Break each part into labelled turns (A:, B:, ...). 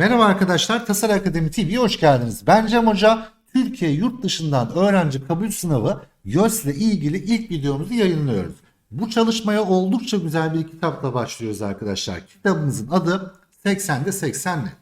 A: Merhaba arkadaşlar, Tasar Akademi TV'ye hoş geldiniz. Ben Cem Hoca. Türkiye yurt dışından öğrenci kabul sınavı YÖS ile ilgili ilk videomuzu yayınlıyoruz. Bu çalışmaya oldukça güzel bir kitapla başlıyoruz arkadaşlar. Kitabımızın adı 80'de 80 net.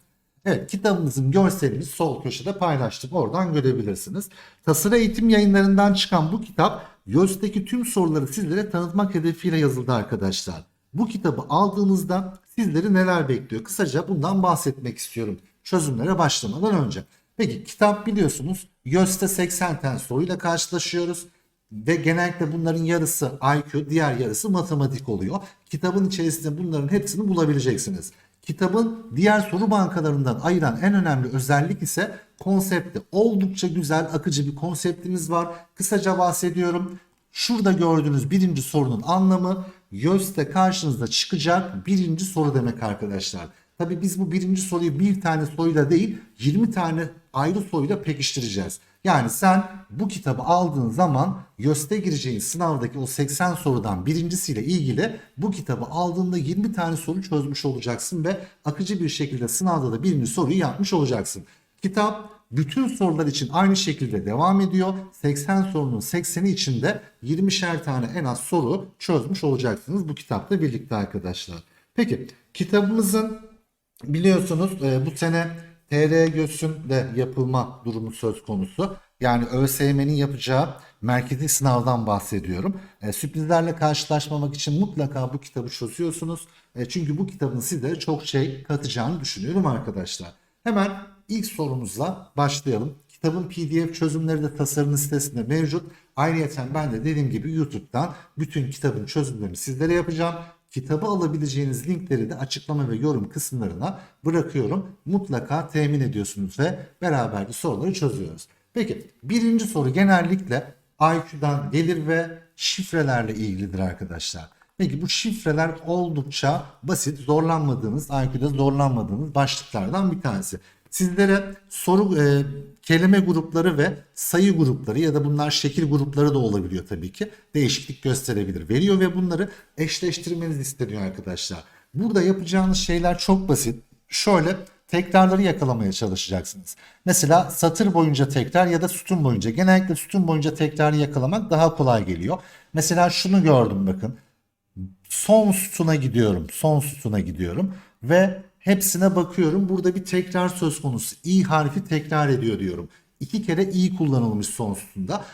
A: Evet kitabımızın görselini sol köşede paylaştık. Oradan görebilirsiniz. Tasarı Eğitim yayınlarından çıkan bu kitap YÖS'teki tüm soruları sizlere tanıtmak hedefiyle yazıldı arkadaşlar. Bu kitabı aldığınızda sizleri neler bekliyor? Kısaca bundan bahsetmek istiyorum çözümlere başlamadan önce. Peki kitap biliyorsunuz YÖS'te 80 tane soruyla karşılaşıyoruz. Ve genellikle bunların yarısı IQ, diğer yarısı matematik oluyor. Kitabın içerisinde bunların hepsini bulabileceksiniz. Kitabın diğer soru bankalarından ayıran en önemli özellik ise konsepti. Oldukça güzel, akıcı bir konseptimiz var. Kısaca bahsediyorum. Şurada gördüğünüz birinci sorunun anlamı YÖS'te karşınıza çıkacak birinci soru demek arkadaşlar. Tabi biz bu birinci soruyu bir tane soruyla değil 20 tane ayrı soruyla pekiştireceğiz. Yani sen bu kitabı aldığın zaman YÖS'te gireceğin sınavdaki o 80 sorudan birincisiyle ilgili bu kitabı aldığında 20 tane soru çözmüş olacaksın ve akıcı bir şekilde sınavda da birinci soruyu yapmış olacaksın. Kitap bütün sorular için aynı şekilde devam ediyor. 80 sorunun 80'i içinde 20'şer tane en az soru çözmüş olacaksınız bu kitapla birlikte arkadaşlar. Peki kitabımızın biliyorsunuz e, bu sene TR GÖS'ün de yapılma durumu söz konusu. Yani ÖSYM'nin yapacağı merkezi sınavdan bahsediyorum. E, sürprizlerle karşılaşmamak için mutlaka bu kitabı çözüyorsunuz. E, çünkü bu kitabın sizlere çok şey katacağını düşünüyorum arkadaşlar. Hemen ilk sorumuzla başlayalım. Kitabın PDF çözümleri de tasarının sitesinde mevcut. Ayrıca ben de dediğim gibi YouTube'dan bütün kitabın çözümlerini sizlere yapacağım. Kitabı alabileceğiniz linkleri de açıklama ve yorum kısımlarına bırakıyorum. Mutlaka temin ediyorsunuz ve beraber de soruları çözüyoruz. Peki birinci soru genellikle IQ'dan gelir ve şifrelerle ilgilidir arkadaşlar. Peki bu şifreler oldukça basit, zorlanmadığınız, IQ'da zorlanmadığınız başlıklardan bir tanesi. Sizlere soru e, kelime grupları ve sayı grupları ya da bunlar şekil grupları da olabiliyor tabii ki. Değişiklik gösterebilir. Veriyor ve bunları eşleştirmeniz isteniyor arkadaşlar. Burada yapacağınız şeyler çok basit. Şöyle tekrarları yakalamaya çalışacaksınız. Mesela satır boyunca tekrar ya da sütun boyunca. Genellikle sütun boyunca tekrarı yakalamak daha kolay geliyor. Mesela şunu gördüm bakın. Son sütuna gidiyorum. Son sütuna gidiyorum ve hepsine bakıyorum. Burada bir tekrar söz konusu. i harfi tekrar ediyor diyorum. İki kere i kullanılmış son sütunda.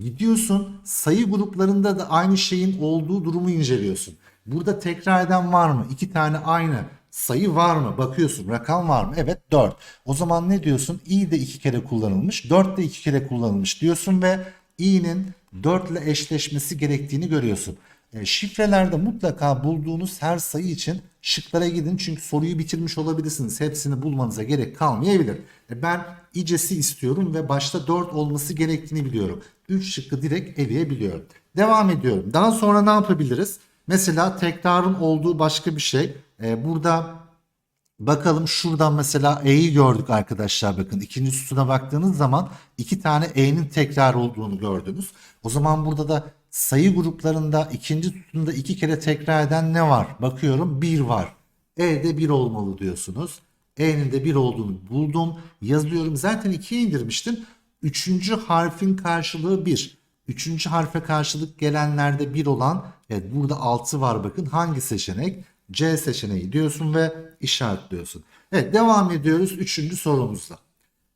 A: Gidiyorsun sayı gruplarında da aynı şeyin olduğu durumu inceliyorsun. Burada tekrar eden var mı? İki tane aynı sayı var mı? Bakıyorsun rakam var mı? Evet 4. O zaman ne diyorsun? i de iki kere kullanılmış. 4 de iki kere kullanılmış diyorsun ve i'nin 4 ile eşleşmesi gerektiğini görüyorsun. E, şifrelerde mutlaka bulduğunuz her sayı için şıklara gidin çünkü soruyu bitirmiş olabilirsiniz. Hepsini bulmanıza gerek kalmayabilir. E, ben icesi istiyorum ve başta 4 olması gerektiğini biliyorum. 3 şıkkı direkt eleyebiliyorum. Devam ediyorum. Daha sonra ne yapabiliriz? Mesela tekrarın olduğu başka bir şey. E, burada Bakalım şuradan mesela E'yi gördük arkadaşlar bakın. ikinci sütuna baktığınız zaman iki tane E'nin tekrar olduğunu gördünüz. O zaman burada da sayı gruplarında ikinci sütunda iki kere tekrar eden ne var? Bakıyorum 1 var. E'de 1 olmalı diyorsunuz. E'nin de 1 olduğunu buldum. Yazıyorum. Zaten 2'ye indirmiştim. Üçüncü harfin karşılığı 1. Üçüncü harfe karşılık gelenlerde 1 olan evet burada 6 var bakın. Hangi seçenek? C seçeneği diyorsun ve işaretliyorsun. Evet devam ediyoruz üçüncü sorumuzla.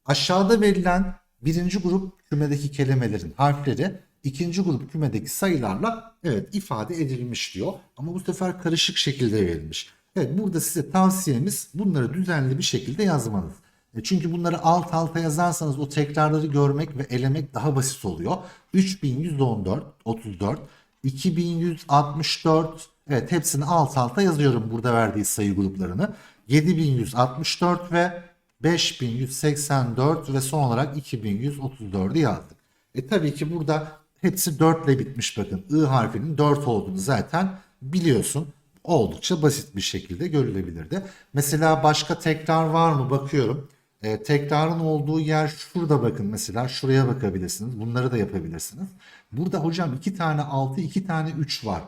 A: Aşağıda verilen birinci grup kümedeki kelimelerin harfleri ikinci grup kümedeki sayılarla evet ifade edilmiş diyor. Ama bu sefer karışık şekilde verilmiş. Evet burada size tavsiyemiz bunları düzenli bir şekilde yazmanız. E, Çünkü bunları alt alta yazarsanız o tekrarları görmek ve elemek daha basit oluyor. 3114, 34, 2164, evet hepsini alt alta yazıyorum burada verdiği sayı gruplarını. 7164 ve 5184 ve son olarak 2134'ü yazdık. E tabii ki burada hepsi 4 ile bitmiş bakın. I harfinin 4 olduğunu zaten biliyorsun. Oldukça basit bir şekilde görülebilirdi. Mesela başka tekrar var mı bakıyorum. E, tekrarın olduğu yer şurada bakın mesela şuraya bakabilirsiniz. Bunları da yapabilirsiniz. Burada hocam 2 tane 6 2 tane 3 var.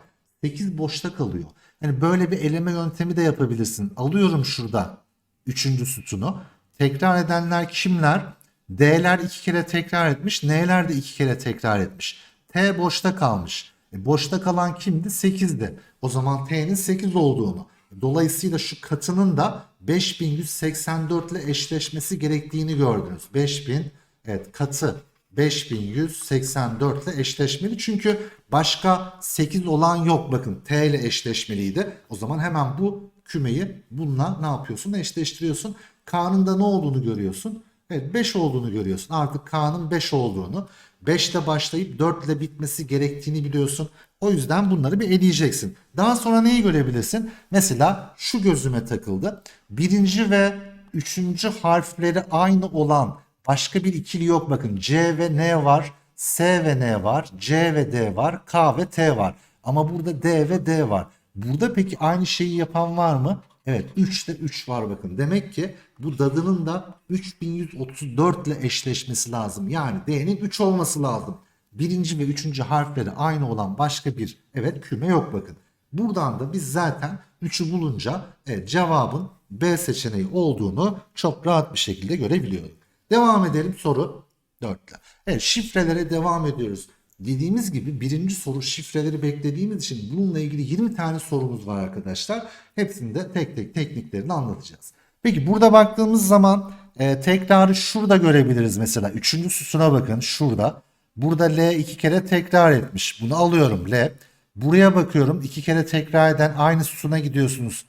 A: 8 boşta kalıyor. Yani böyle bir eleme yöntemi de yapabilirsin. Alıyorum şurada Üçüncü sütunu. Tekrar edenler kimler? D'ler iki kere tekrar etmiş. N'ler de iki kere tekrar etmiş. T boşta kalmış. E, boşta kalan kimdi? 8'di. O zaman T'nin 8 olduğunu. Dolayısıyla şu katının da 5184 ile eşleşmesi gerektiğini gördünüz. 5000 evet katı 5184 ile eşleşmeli. Çünkü başka 8 olan yok bakın. T ile eşleşmeliydi. O zaman hemen bu kümeyi bununla ne yapıyorsun? Eşleştiriyorsun. K'nın da ne olduğunu görüyorsun. Evet 5 olduğunu görüyorsun. Artık K'nın 5 olduğunu. 5 ile başlayıp 4 ile bitmesi gerektiğini biliyorsun. O yüzden bunları bir eleyeceksin. Daha sonra neyi görebilirsin? Mesela şu gözüme takıldı. Birinci ve üçüncü harfleri aynı olan başka bir ikili yok. Bakın C ve N var. S ve N var. C ve D var. K ve T var. Ama burada D ve D var. Burada peki aynı şeyi yapan var mı? Evet 3'te 3 var bakın. Demek ki bu dadının da 3134 ile eşleşmesi lazım. Yani D'nin 3 olması lazım. Birinci ve üçüncü harfleri aynı olan başka bir evet küme yok bakın. Buradan da biz zaten 3'ü bulunca evet, cevabın B seçeneği olduğunu çok rahat bir şekilde görebiliyoruz. Devam edelim soru 4 ile. Evet şifrelere devam ediyoruz. Dediğimiz gibi birinci soru şifreleri beklediğimiz için bununla ilgili 20 tane sorumuz var arkadaşlar. Hepsini de tek tek tekniklerini anlatacağız. Peki burada baktığımız zaman e, tekrarı şurada görebiliriz mesela. Üçüncü sütuna bakın şurada. Burada L iki kere tekrar etmiş. Bunu alıyorum L. Buraya bakıyorum iki kere tekrar eden aynı sütuna gidiyorsunuz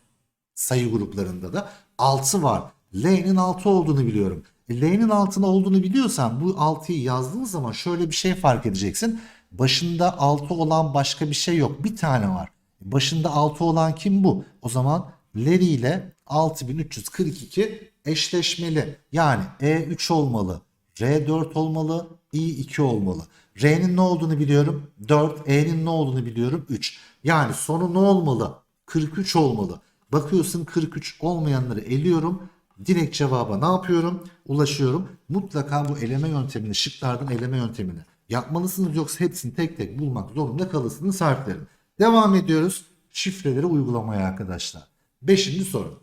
A: sayı gruplarında da 6 var. L'nin 6 olduğunu biliyorum. E, L'nin altına olduğunu biliyorsan bu 6'yı yazdığın zaman şöyle bir şey fark edeceksin. Başında 6 olan başka bir şey yok. Bir tane var. Başında 6 olan kim bu? O zaman Leri ile 6342 eşleşmeli. Yani E3 olmalı. R4 olmalı. I2 olmalı. R'nin ne olduğunu biliyorum. 4. E'nin ne olduğunu biliyorum. 3. Yani sonu ne olmalı? 43 olmalı. Bakıyorsun 43 olmayanları eliyorum. Direkt cevaba ne yapıyorum? Ulaşıyorum. Mutlaka bu eleme yöntemini, şıklardan eleme yöntemini yapmalısınız. Yoksa hepsini tek tek bulmak zorunda kalırsınız harflerin. Devam ediyoruz şifreleri uygulamaya arkadaşlar. Beşinci soru.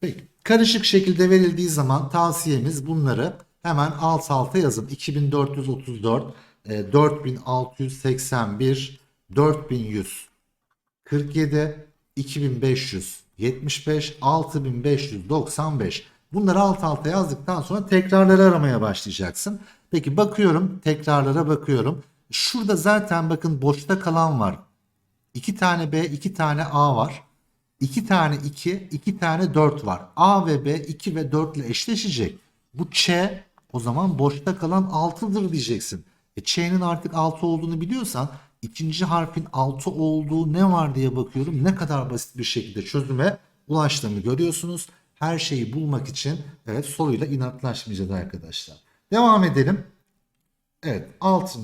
A: Peki karışık şekilde verildiği zaman tavsiyemiz bunları hemen alt alta yazın. 2434, e, 4681, 4100, 47, 2575, 6595. Bunları alt alta yazdıktan sonra tekrarları aramaya başlayacaksın. Peki bakıyorum tekrarlara bakıyorum. Şurada zaten bakın boşta kalan var. 2 tane B, 2 tane A var. 2 tane 2, 2 tane 4 var. A ve B 2 ve 4 ile eşleşecek. Bu Ç o zaman boşta kalan 6'dır diyeceksin. E Ç'nin artık 6 olduğunu biliyorsan ikinci harfin 6 olduğu ne var diye bakıyorum. Ne kadar basit bir şekilde çözüme ulaştığını görüyorsunuz. Her şeyi bulmak için evet soruyla inatlaşmayacağız arkadaşlar. Devam edelim. Evet 6.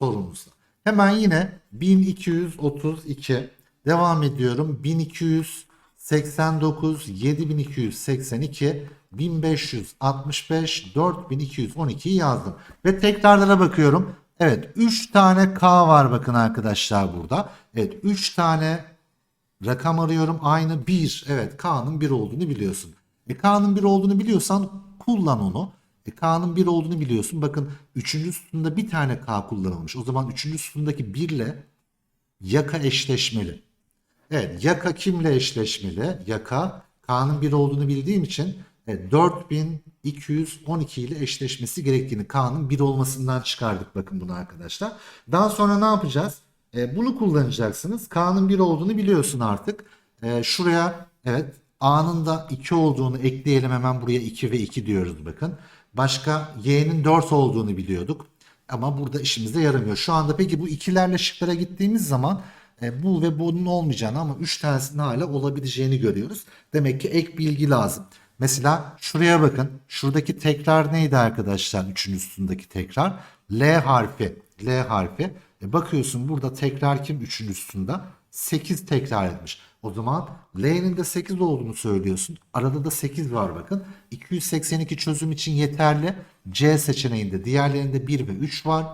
A: sorumuzda. Hemen yine 1232 devam ediyorum. 1289 7282 1565 4212'yi yazdım. Ve tekrarlara bakıyorum. Evet 3 tane K var bakın arkadaşlar burada. Evet 3 tane rakam arıyorum aynı 1. Evet K'nın 1 olduğunu biliyorsun. E K'nın 1 olduğunu biliyorsan kullan onu. E, K'nın 1 olduğunu biliyorsun. Bakın 3. sütunda bir tane K kullanılmış. O zaman 3. sütundaki 1 ile yaka eşleşmeli. Evet yaka kimle eşleşmeli? Yaka K'nın 1 olduğunu bildiğim için evet, 4212 ile eşleşmesi gerektiğini K'nın 1 olmasından çıkardık bakın bunu arkadaşlar. Daha sonra ne yapacağız? E, bunu kullanacaksınız. K'nın 1 olduğunu biliyorsun artık. E, şuraya evet A'nın da 2 olduğunu ekleyelim hemen buraya 2 ve 2 diyoruz bakın. Başka Y'nin 4 olduğunu biliyorduk. Ama burada işimize yaramıyor. Şu anda peki bu ikilerle şıklara gittiğimiz zaman e, bu ve bunun olmayacağını ama 3 tanesinin hala olabileceğini görüyoruz. Demek ki ek bilgi lazım. Mesela şuraya bakın. Şuradaki tekrar neydi arkadaşlar? Üçün üstündeki tekrar. L harfi. L harfi. E bakıyorsun burada tekrar kim? Üçün üstünde. 8 tekrar etmiş. O zaman L'nin de 8 olduğunu söylüyorsun. Arada da 8 var bakın. 282 çözüm için yeterli. C seçeneğinde diğerlerinde 1 ve 3 var.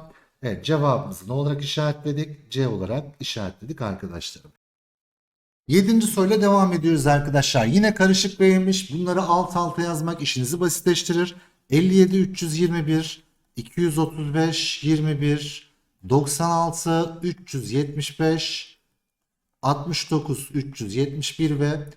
A: Evet cevabımızı ne olarak işaretledik? C olarak işaretledik arkadaşlarım. Yedinci soruyla devam ediyoruz arkadaşlar. Yine karışık verilmiş. Bunları alt alta yazmak işinizi basitleştirir. 57 321 235 21 96 375 69 371 ve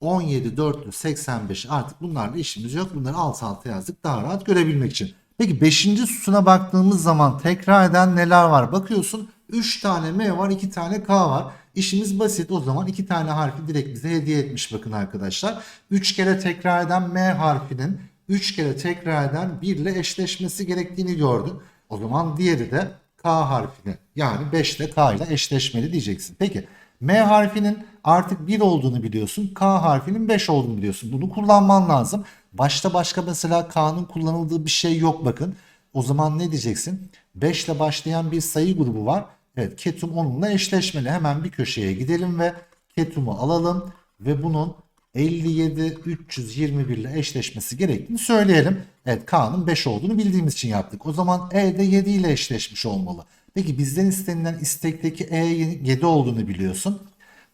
A: 17 485 artık bunlarla işimiz yok. Bunları alt alta yazdık daha rahat görebilmek için. Peki 5. sütuna baktığımız zaman tekrar eden neler var? Bakıyorsun 3 tane M var 2 tane K var. İşimiz basit o zaman 2 tane harfi direkt bize hediye etmiş bakın arkadaşlar. 3 kere tekrar eden M harfinin 3 kere tekrar eden 1 ile eşleşmesi gerektiğini gördün. O zaman diğeri de K harfini yani 5 ile K ile eşleşmeli diyeceksin. Peki M harfinin artık 1 olduğunu biliyorsun. K harfinin 5 olduğunu biliyorsun. Bunu kullanman lazım. Başta başka mesela K'nın kullanıldığı bir şey yok bakın. O zaman ne diyeceksin? 5 ile başlayan bir sayı grubu var. Evet ketum onunla eşleşmeli. Hemen bir köşeye gidelim ve ketumu alalım ve bunun 57 321 ile eşleşmesi gerektiğini söyleyelim. Evet K'nın 5 olduğunu bildiğimiz için yaptık. O zaman E de 7 ile eşleşmiş olmalı. Peki bizden istenilen istekteki E 7 olduğunu biliyorsun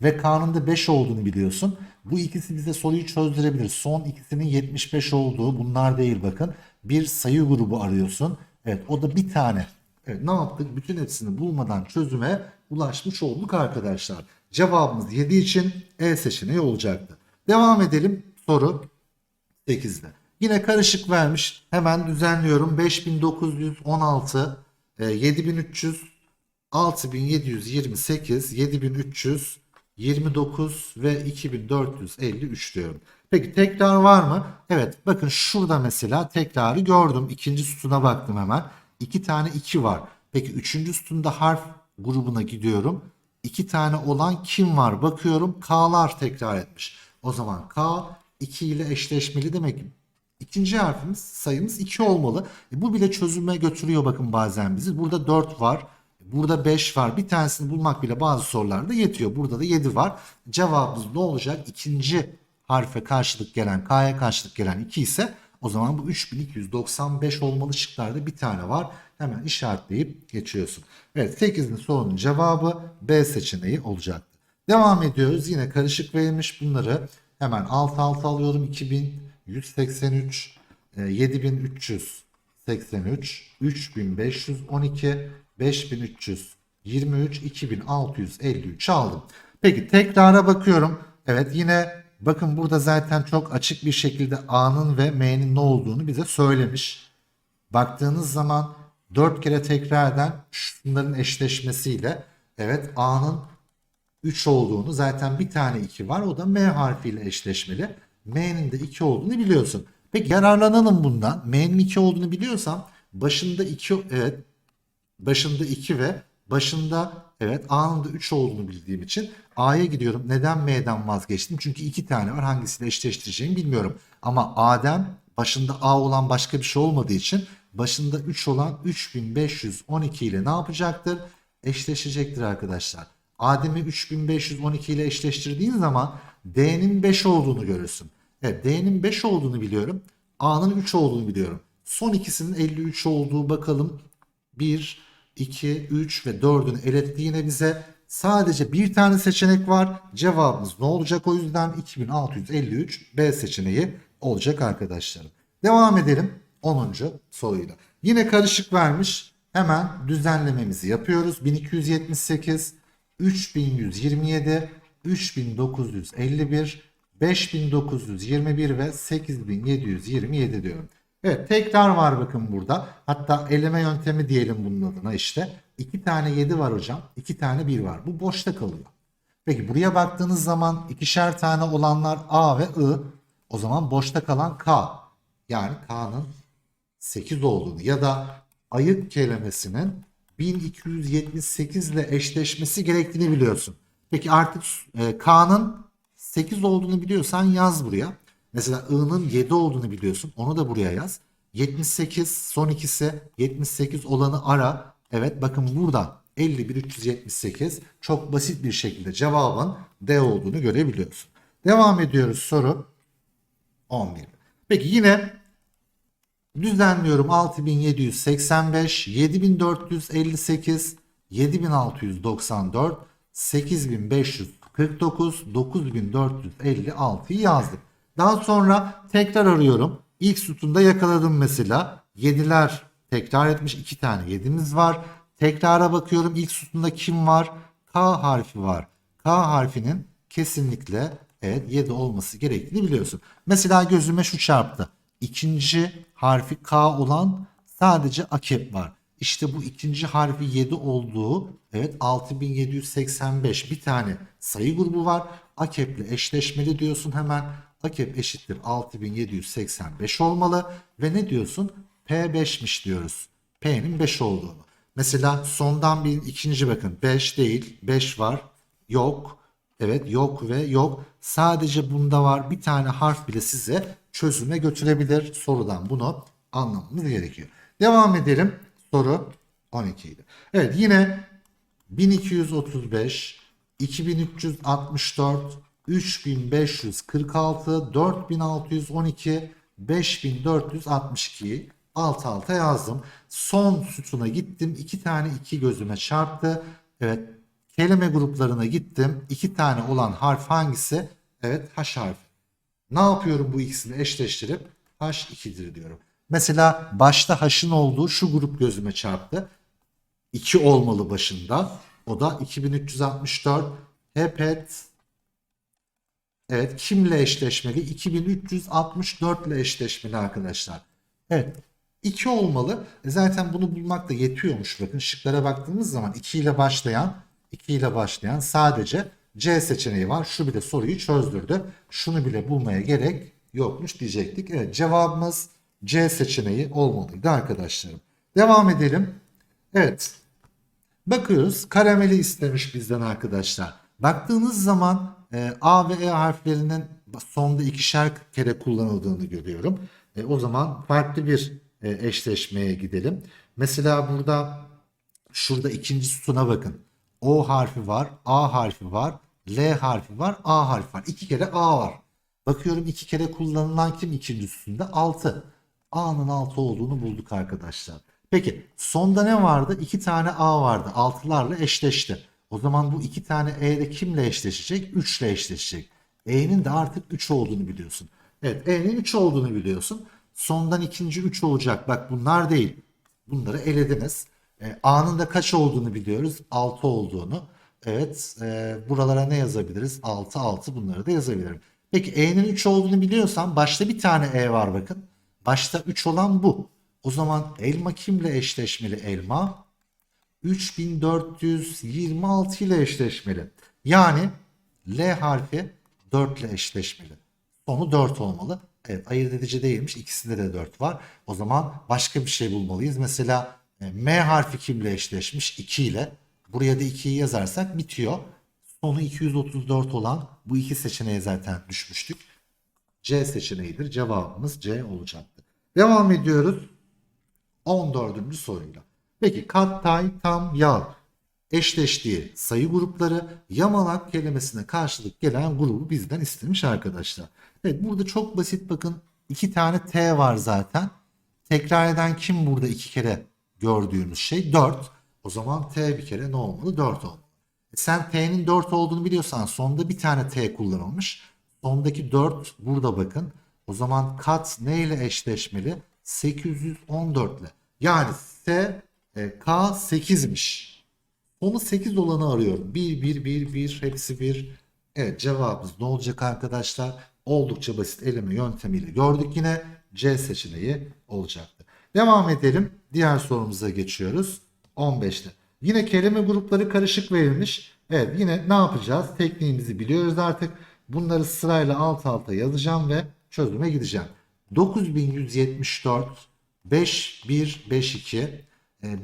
A: ve K'nın da 5 olduğunu biliyorsun. Bu ikisi bize soruyu çözdürebilir. Son ikisinin 75 olduğu bunlar değil bakın. Bir sayı grubu arıyorsun. Evet o da bir tane. Evet ne yaptık? Bütün hepsini bulmadan çözüme ulaşmış olduk arkadaşlar. Cevabımız 7 için E seçeneği olacaktı. Devam edelim soru 8'de. Yine karışık vermiş. Hemen düzenliyorum. 5916, e, 7300, 6728, 7300, 29 ve 2453 diyorum. Peki tekrar var mı? Evet bakın şurada mesela tekrarı gördüm. İkinci sütuna baktım hemen. İki tane 2 var. Peki üçüncü sütunda harf grubuna gidiyorum. İki tane olan kim var? Bakıyorum K'lar tekrar etmiş. O zaman K 2 ile eşleşmeli demek ki İkinci harfimiz sayımız 2 olmalı. E, bu bile çözüme götürüyor bakın bazen bizi. Burada 4 var. Burada 5 var. Bir tanesini bulmak bile bazı sorularda yetiyor. Burada da 7 var. Cevabımız ne olacak? İkinci harfe karşılık gelen, K'ya karşılık gelen 2 ise o zaman bu 3295 olmalı şıklarda bir tane var. Hemen işaretleyip geçiyorsun. Evet 8'in sorunun cevabı B seçeneği olacaktı. Devam ediyoruz. Yine karışık verilmiş bunları hemen alt alta alıyorum. 2183, e, 7383, 3512, 5323, 2653 aldım. Peki tekrara bakıyorum. Evet yine bakın burada zaten çok açık bir şekilde A'nın ve M'nin ne olduğunu bize söylemiş. Baktığınız zaman 4 kere tekrar eden şunların eşleşmesiyle evet A'nın 3 olduğunu zaten bir tane 2 var o da M harfiyle eşleşmeli. M'nin de 2 olduğunu biliyorsun. Peki yararlanalım bundan. M'nin 2 olduğunu biliyorsam başında 2 evet başında 2 ve başında evet A'nın da 3 olduğunu bildiğim için A'ya gidiyorum. Neden M'den vazgeçtim? Çünkü 2 tane var. Hangisiyle eşleştireceğimi bilmiyorum. Ama A'den başında A olan başka bir şey olmadığı için başında 3 olan 3512 ile ne yapacaktır? Eşleşecektir arkadaşlar. Adem'i 3512 ile eşleştirdiğin zaman D'nin 5 olduğunu görürsün. Evet D'nin 5 olduğunu biliyorum. A'nın 3 olduğunu biliyorum. Son ikisinin 53 olduğu bakalım. 1, 2, 3 ve 4'ün elettiğine bize sadece bir tane seçenek var. Cevabımız ne olacak o yüzden 2653 B seçeneği olacak arkadaşlarım. Devam edelim 10. soruyla. Yine karışık vermiş. Hemen düzenlememizi yapıyoruz. 1278, 3127, 3951, 5921 ve 8727 diyorum. Evet tekrar var bakın burada. Hatta eleme yöntemi diyelim bunun adına işte. 2 tane 7 var hocam. 2 tane 1 var. Bu boşta kalıyor. Peki buraya baktığınız zaman ikişer tane olanlar A ve I. O zaman boşta kalan K. Yani K'nın 8 olduğunu ya da ayık kelimesinin 1278 ile eşleşmesi gerektiğini biliyorsun. Peki artık e, K'nın 8 olduğunu biliyorsan yaz buraya. Mesela I'nın 7 olduğunu biliyorsun. Onu da buraya yaz. 78 son ikisi 78 olanı ara. Evet bakın burada 51378 çok basit bir şekilde cevabın D olduğunu görebiliyorsun. Devam ediyoruz soru 11. Peki yine düzenliyorum 6785, 7458, 7694, 8500 49 9456'yı yazdık. Daha sonra tekrar arıyorum. İlk sütunda yakaladım mesela. 7'ler tekrar etmiş. 2 tane 7'miz var. Tekrara bakıyorum. İlk sütunda kim var? K harfi var. K harfinin kesinlikle evet 7 olması gerektiğini biliyorsun. Mesela gözüme şu çarptı. İkinci harfi K olan sadece akep var. İşte bu ikinci harfi 7 olduğu evet 6785 bir tane sayı grubu var. Akep'le eşleşmeli diyorsun hemen. Akep eşittir 6785 olmalı ve ne diyorsun? P5'miş diyoruz. P'nin 5 olduğunu. Mesela sondan bir ikinci bakın 5 değil 5 var yok evet yok ve yok sadece bunda var bir tane harf bile size çözüme götürebilir sorudan bunu anlamamız gerekiyor. Devam edelim soru 12 idi. Evet yine 1235 2364 3546 4612 5462 alt alta yazdım. Son sütuna gittim. iki tane iki gözüme çarptı. Evet kelime gruplarına gittim. İki tane olan harf hangisi? Evet H harfi. Ne yapıyorum bu ikisini eşleştirip H2'dir diyorum. Mesela başta H'ın olduğu şu grup gözüme çarptı. 2 olmalı başında. O da 2364 hepet Evet kimle eşleşmeli? 2364 ile eşleşmeli arkadaşlar. Evet 2 olmalı. E zaten bunu bulmak da yetiyormuş. Bakın şıklara baktığımız zaman 2 ile başlayan 2 ile başlayan sadece C seçeneği var. Şu bile soruyu çözdürdü. Şunu bile bulmaya gerek yokmuş diyecektik. Evet cevabımız C seçeneği olmalıydı arkadaşlarım. Devam edelim. Evet. Bakıyoruz. Karameli istemiş bizden arkadaşlar. Baktığınız zaman e, A ve E harflerinin sonda ikişer kere kullanıldığını görüyorum. E, o zaman farklı bir e, eşleşmeye gidelim. Mesela burada şurada ikinci sütuna bakın. O harfi var, A harfi var, L harfi var, A harfi var. İki kere A var. Bakıyorum iki kere kullanılan kim ikinci sütunda? 6. A'nın 6 olduğunu bulduk arkadaşlar. Peki sonda ne vardı? İki tane A vardı. Altılarla eşleşti. O zaman bu iki tane E'de kimle eşleşecek? 3 ile eşleşecek. E'nin de artık 3 olduğunu biliyorsun. Evet E'nin 3 olduğunu biliyorsun. Sondan ikinci 3 olacak. Bak bunlar değil. Bunları elediniz. E, A'nın da kaç olduğunu biliyoruz. 6 olduğunu. Evet e, buralara ne yazabiliriz? 6 6 bunları da yazabilirim. Peki E'nin 3 olduğunu biliyorsan başta bir tane E var bakın. Başta 3 olan bu. O zaman elma kimle eşleşmeli elma? 3426 ile eşleşmeli. Yani L harfi 4 ile eşleşmeli. Sonu 4 olmalı. Evet ayırt edici değilmiş. İkisinde de 4 var. O zaman başka bir şey bulmalıyız. Mesela e, M harfi kimle eşleşmiş? 2 ile. Buraya da 2'yi yazarsak bitiyor. Sonu 234 olan bu iki seçeneğe zaten düşmüştük. C seçeneğidir. Cevabımız C olacaktı. Devam ediyoruz. 14. soruyla. Peki kat, tay, tam, yağ eşleştiği sayı grupları yamalak kelimesine karşılık gelen grubu bizden istemiş arkadaşlar. Evet burada çok basit bakın iki tane T var zaten. Tekrar eden kim burada iki kere gördüğümüz şey? 4. O zaman T bir kere ne olmalı? 4 olmalı. E sen T'nin 4 olduğunu biliyorsan sonda bir tane T kullanılmış. Sondaki 4 burada bakın. O zaman kat ne ile eşleşmeli? 814 ile. Yani S e, K 8'miş. Sonu 8 olanı arıyorum. 1, 1, 1, 1 hepsi 1. Evet cevabımız ne olacak arkadaşlar? Oldukça basit eleme yöntemiyle gördük yine. C seçeneği olacaktı. Devam edelim. Diğer sorumuza geçiyoruz. 15'te. Yine kelime grupları karışık verilmiş. Evet yine ne yapacağız? Tekniğimizi biliyoruz artık. Bunları sırayla alt alta yazacağım ve çözüme gideceğim. 9174 5152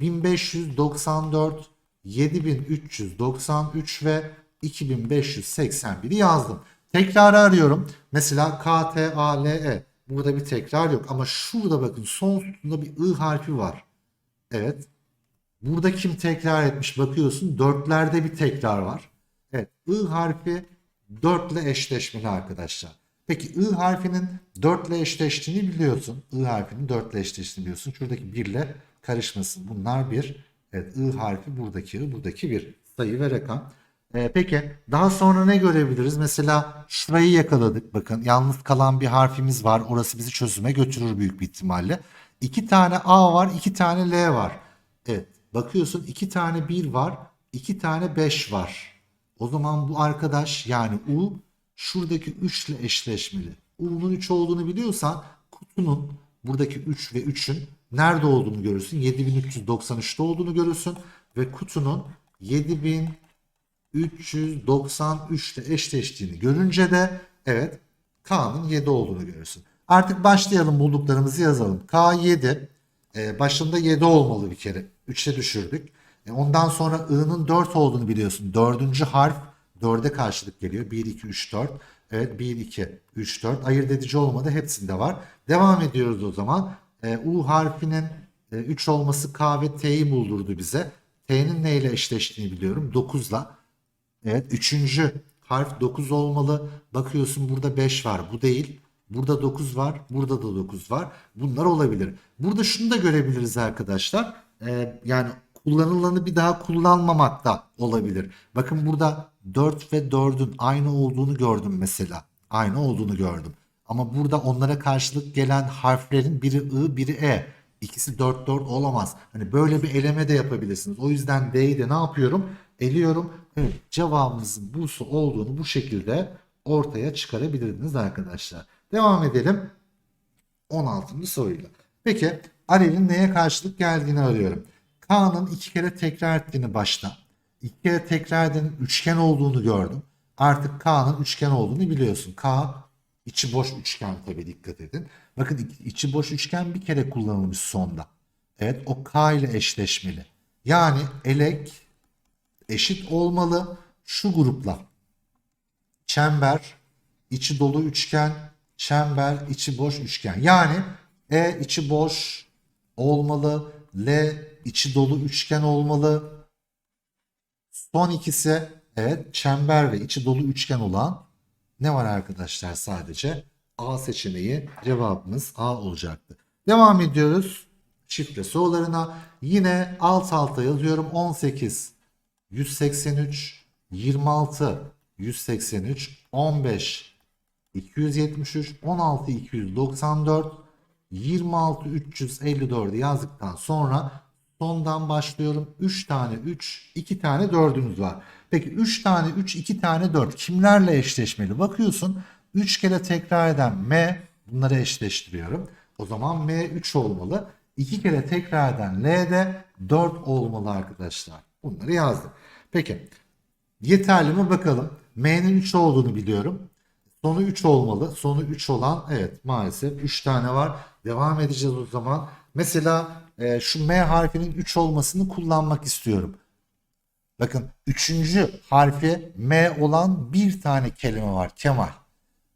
A: 1594 7393 ve 2581'i yazdım. Tekrarı arıyorum. Mesela K, T, A, L, E. Burada bir tekrar yok. Ama şurada bakın son sütunda bir I harfi var. Evet. Burada kim tekrar etmiş bakıyorsun. Dörtlerde bir tekrar var. Evet. I harfi 4 ile eşleşmeli arkadaşlar. Peki I harfinin 4 ile eşleştiğini biliyorsun. I harfinin 4 ile eşleştiğini biliyorsun. Şuradaki 1 ile karışmasın. Bunlar bir. Evet I harfi buradaki I, buradaki bir sayı ve rakam. Ee, peki daha sonra ne görebiliriz? Mesela şurayı yakaladık. Bakın yalnız kalan bir harfimiz var. Orası bizi çözüme götürür büyük bir ihtimalle. İki tane A var, iki tane L var. Evet bakıyorsun iki tane 1 var, iki tane 5 var. O zaman bu arkadaş yani U şuradaki 3 ile eşleşmeli. U'nun 3 olduğunu biliyorsan kutunun buradaki 3 ve 3'ün nerede olduğunu görürsün. 7393'te olduğunu görürsün ve kutunun 7393 ile eşleştiğini görünce de evet K'nın 7 olduğunu görürsün. Artık başlayalım bulduklarımızı yazalım. K 7. Ee, başında 7 olmalı bir kere. 3'e düşürdük. E, ondan sonra I'nın 4 olduğunu biliyorsun. Dördüncü harf 4'e karşılık geliyor. 1, 2, 3, 4. Evet 1, 2, 3, 4. Ayırt edici olmadı. Hepsinde var. Devam ediyoruz o zaman. E, U harfinin 3 olması K ve T'yi buldurdu bize. T'nin neyle eşleştiğini biliyorum. 9'la. Evet üçüncü harf 9 olmalı. Bakıyorsun burada 5 var. Bu değil. Burada 9 var. Burada da 9 var. Bunlar olabilir. Burada şunu da görebiliriz arkadaşlar. Ee, yani kullanılanı bir daha kullanmamak da olabilir. Bakın burada 4 ve 4'ün aynı olduğunu gördüm mesela. Aynı olduğunu gördüm. Ama burada onlara karşılık gelen harflerin biri I, biri E. İkisi 4 4 olamaz. Hani böyle bir eleme de yapabilirsiniz. O yüzden D'yi de ne yapıyorum? Eliyorum. Evet, cevabımızın busu olduğunu bu şekilde ortaya çıkarabilirdiniz arkadaşlar. Devam edelim. 16. soruyla. Peki Arel'in neye karşılık geldiğini arıyorum. K'nın iki kere tekrar ettiğini başta. İki kere tekrar edenin üçgen olduğunu gördüm. Artık K'nın üçgen olduğunu biliyorsun. K içi boş üçgen tabii dikkat edin. Bakın içi boş üçgen bir kere kullanılmış sonda. Evet o K ile eşleşmeli. Yani elek eşit olmalı şu grupla. Çember, içi dolu üçgen, çember, içi boş üçgen. Yani E içi boş olmalı, L içi dolu üçgen olmalı. Son ikisi evet çember ve içi dolu üçgen olan ne var arkadaşlar sadece? A seçeneği cevabımız A olacaktı. Devam ediyoruz şifre sorularına. Yine alt alta yazıyorum 18 183 26 183 15 273 16 294 26 354 yazdıktan sonra sondan başlıyorum. 3 tane 3, 2 tane 4'ümüz var. Peki 3 tane 3, 2 tane 4 kimlerle eşleşmeli? Bakıyorsun 3 kere tekrar eden M bunları eşleştiriyorum. O zaman M 3 olmalı. 2 kere tekrar eden L de 4 olmalı arkadaşlar. Bunları yazdım. Peki yeterli mi bakalım. M'nin 3 olduğunu biliyorum. Sonu 3 olmalı. Sonu 3 olan evet maalesef 3 tane var. Devam edeceğiz o zaman. Mesela e, şu M harfinin 3 olmasını kullanmak istiyorum. Bakın 3. harfi M olan bir tane kelime var. Kemal.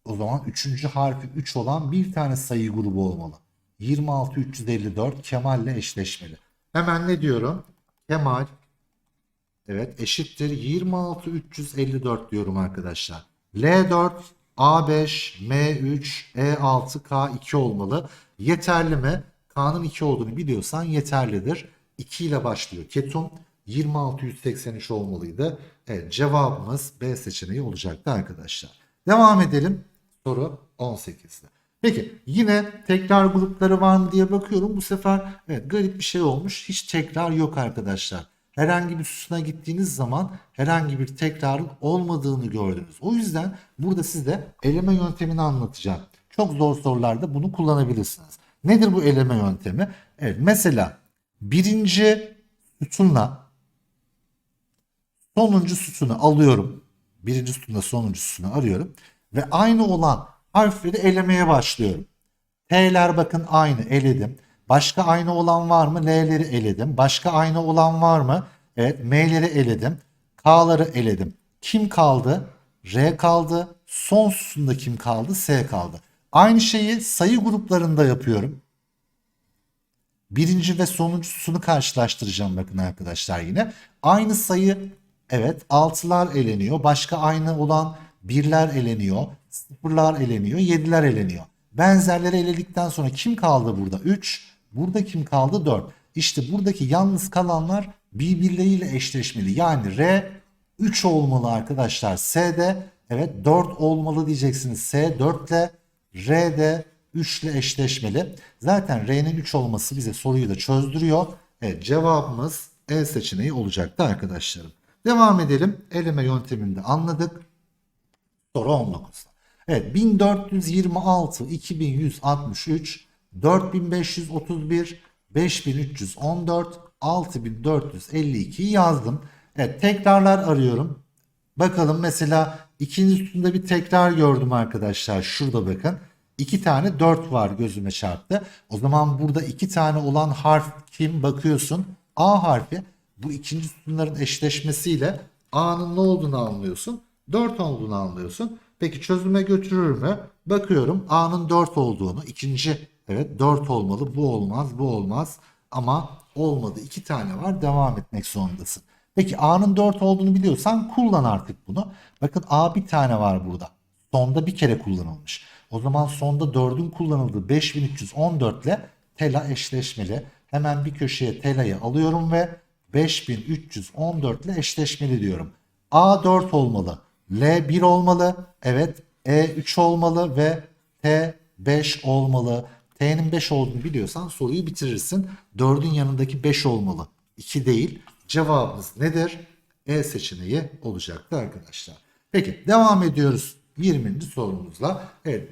A: O zaman 3. harfi 3 olan bir tane sayı grubu olmalı. 26 354 Kemal ile eşleşmeli. Hemen ne diyorum? Kemal evet eşittir 26 354 diyorum arkadaşlar. L4 A5, M3, E6, K2 olmalı. Yeterli mi? K'nın 2 olduğunu biliyorsan yeterlidir. 2 ile başlıyor. Ketum 2683 olmalıydı. Evet cevabımız B seçeneği olacaktı arkadaşlar. Devam edelim. Soru 18'de. Peki yine tekrar grupları var mı diye bakıyorum. Bu sefer evet garip bir şey olmuş. Hiç tekrar yok arkadaşlar. Herhangi bir süsuna gittiğiniz zaman herhangi bir tekrarın olmadığını gördünüz. O yüzden burada size eleme yöntemini anlatacağım. Çok zor sorularda bunu kullanabilirsiniz. Nedir bu eleme yöntemi? Evet mesela birinci sütunla sonuncu sütunu alıyorum. Birinci sütunla sonuncu sütunu arıyorum. Ve aynı olan harfleri elemeye başlıyorum. T'ler bakın aynı eledim. Başka aynı olan var mı? L'leri eledim. Başka aynı olan var mı? Evet M'leri eledim. K'ları eledim. Kim kaldı? R kaldı. Son sütunda kim kaldı? S kaldı. Aynı şeyi sayı gruplarında yapıyorum. Birinci ve sonuncusunu karşılaştıracağım bakın arkadaşlar yine. Aynı sayı evet altılar eleniyor. Başka aynı olan birler eleniyor. Sıfırlar eleniyor. Yediler eleniyor. Benzerleri eledikten sonra kim kaldı burada? 3. Burada kim kaldı? 4. İşte buradaki yalnız kalanlar birbirleriyle eşleşmeli. Yani R 3 olmalı arkadaşlar. S'de evet 4 olmalı diyeceksiniz. S 4 ile R'de 3 ile eşleşmeli. Zaten R'nin 3 olması bize soruyu da çözdürüyor. Evet cevabımız E seçeneği olacaktı arkadaşlarım. Devam edelim. Eleme yöntemini de anladık. Soru 19'da. Evet 1426, 2163, 4531, 5314, 6452'yi yazdım. Evet tekrarlar arıyorum. Bakalım mesela ikinci üstünde bir tekrar gördüm arkadaşlar. Şurada bakın. İki tane 4 var gözüme çarptı. O zaman burada iki tane olan harf kim bakıyorsun? A harfi. Bu ikinci sütunların eşleşmesiyle A'nın ne olduğunu anlıyorsun. 4 olduğunu anlıyorsun. Peki çözüme götürür mü? Bakıyorum A'nın 4 olduğunu. ikinci evet 4 olmalı. Bu olmaz, bu olmaz. Ama olmadı. iki tane var. Devam etmek zorundasın. Peki A'nın 4 olduğunu biliyorsan kullan artık bunu. Bakın A bir tane var burada. Sonda bir kere kullanılmış. O zaman sonda 4'ün kullanıldığı 5314 ile tela eşleşmeli. Hemen bir köşeye telayı alıyorum ve 5314 ile eşleşmeli diyorum. A 4 olmalı. L 1 olmalı. Evet. E 3 olmalı ve T 5 olmalı. T'nin 5 olduğunu biliyorsan soruyu bitirirsin. 4'ün yanındaki 5 olmalı. 2 değil. Cevabımız nedir? E seçeneği olacaktı arkadaşlar. Peki devam ediyoruz 20. sorumuzla. Evet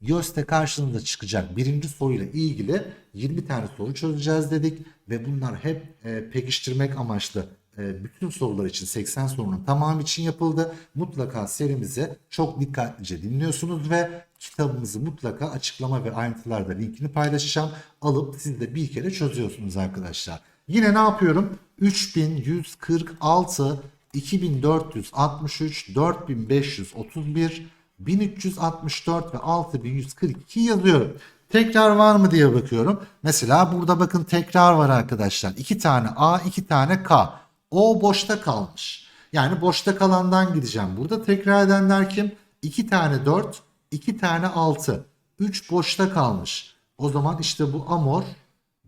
A: YÖS'te karşınıza çıkacak birinci soruyla ilgili 20 tane soru çözeceğiz dedik ve bunlar hep e, pekiştirmek amaçlı e, bütün sorular için 80 sorunun tamamı için yapıldı. Mutlaka serimizi çok dikkatlice dinliyorsunuz ve kitabımızı mutlaka açıklama ve ayrıntılarda linkini paylaşacağım. Alıp siz de bir kere çözüyorsunuz arkadaşlar. Yine ne yapıyorum? 3146 2463 4531 1364 ve 6142 yazıyorum. Tekrar var mı diye bakıyorum. Mesela burada bakın tekrar var arkadaşlar. 2 tane A, 2 tane K. O boşta kalmış. Yani boşta kalandan gideceğim. Burada tekrar edenler kim? 2 tane 4, 2 tane 6. 3 boşta kalmış. O zaman işte bu Amor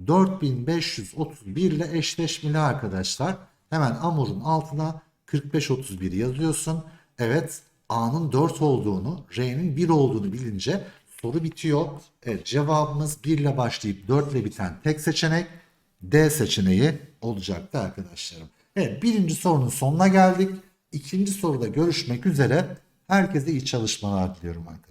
A: 4531 ile eşleşmeli arkadaşlar. Hemen Amor'un altına 4531 yazıyorsun. Evet A'nın 4 olduğunu, R'nin 1 olduğunu bilince soru bitiyor. Evet cevabımız 1 ile başlayıp 4 ile biten tek seçenek D seçeneği olacaktı arkadaşlarım. Evet birinci sorunun sonuna geldik. İkinci soruda görüşmek üzere. Herkese iyi çalışmalar diliyorum arkadaşlar.